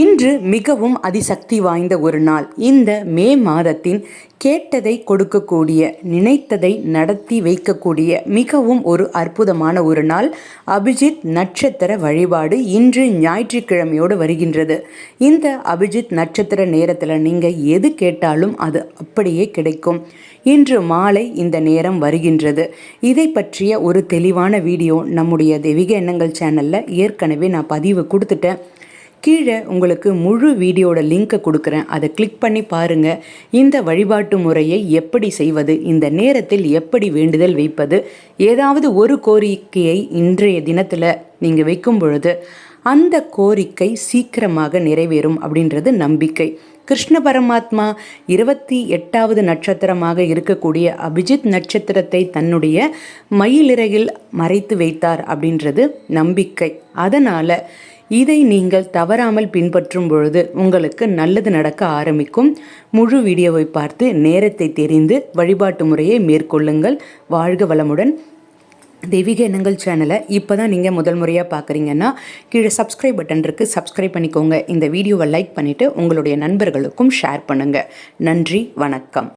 இன்று மிகவும் அதிசக்தி வாய்ந்த ஒரு நாள். இந்த மே மாதத்தின் கேட்டதை கொடுக்கக்கூடிய நினைத்ததை நடத்தி வைக்கக்கூடிய மிகவும் ஒரு அற்புதமான ஒரு நாள். அபிஜித் நட்சத்திர வழிபாடு இன்று ஞாயிற்றுக்கிழமையோடு வருகின்றது. இந்த அபிஜித் நட்சத்திர நேரத்தில் நீங்கள் எது கேட்டாலும் அது அப்படியே கிடைக்கும். இன்று மாலை இந்த நேரம் வருகின்றது. இதை பற்றிய ஒரு தெளிவான வீடியோ நம்முடைய தெய்வீக எண்ணங்கள் சேனலில் ஏற்கனவே நான் பதிவு கொடுத்துட்டேன். கீழே உங்களுக்கு முழு வீடியோட லிங்க்கை கொடுக்குறேன். அதை கிளிக் பண்ணி பாருங்கள் இந்த வழிபாட்டு முறையை எப்படி செய்வது இந்த நேரத்தில் எப்படி வேண்டுதல் வைப்பது ஏதாவது ஒரு கோரிக்கையை இன்றைய தினத்தில் நீங்கள் வைக்கும் பொழுது அந்த கோரிக்கை சீக்கிரமாக நிறைவேறும் அப்படின்றது நம்பிக்கை. கிருஷ்ண பரமாத்மா இருபத்தி எட்டாவது நட்சத்திரமாக இருக்கக்கூடிய அபிஜித் நட்சத்திரத்தை தன்னுடைய மயிலிறகில் மறைத்து வைத்தார் அப்படின்றது நம்பிக்கை. அதனால் இதை நீங்கள் தவறாமல் பின்பற்றும் பொழுது உங்களுக்கு நல்லது நடக்க ஆரம்பிக்கும். முழு வீடியோவை பார்த்து நேரத்தை தெரிந்து வழிபாட்டு முறையை மேற்கொள்ளுங்கள். வாழ்க வளமுடன். தெய்வீக எண்ணங்கள் சேனலை இப்போ தான் நீங்கள் முதல் முறையாக பார்க்குறீங்கன்னா கீழே சப்ஸ்கிரைப் பட்டன் இருக்குது சப்ஸ்கிரைப் பண்ணிக்கோங்க. இந்த வீடியோவை லைக் பண்ணிவிட்டு உங்களுடைய நண்பர்களுக்கும் ஷேர் பண்ணுங்கள் நன்றி வணக்கம்.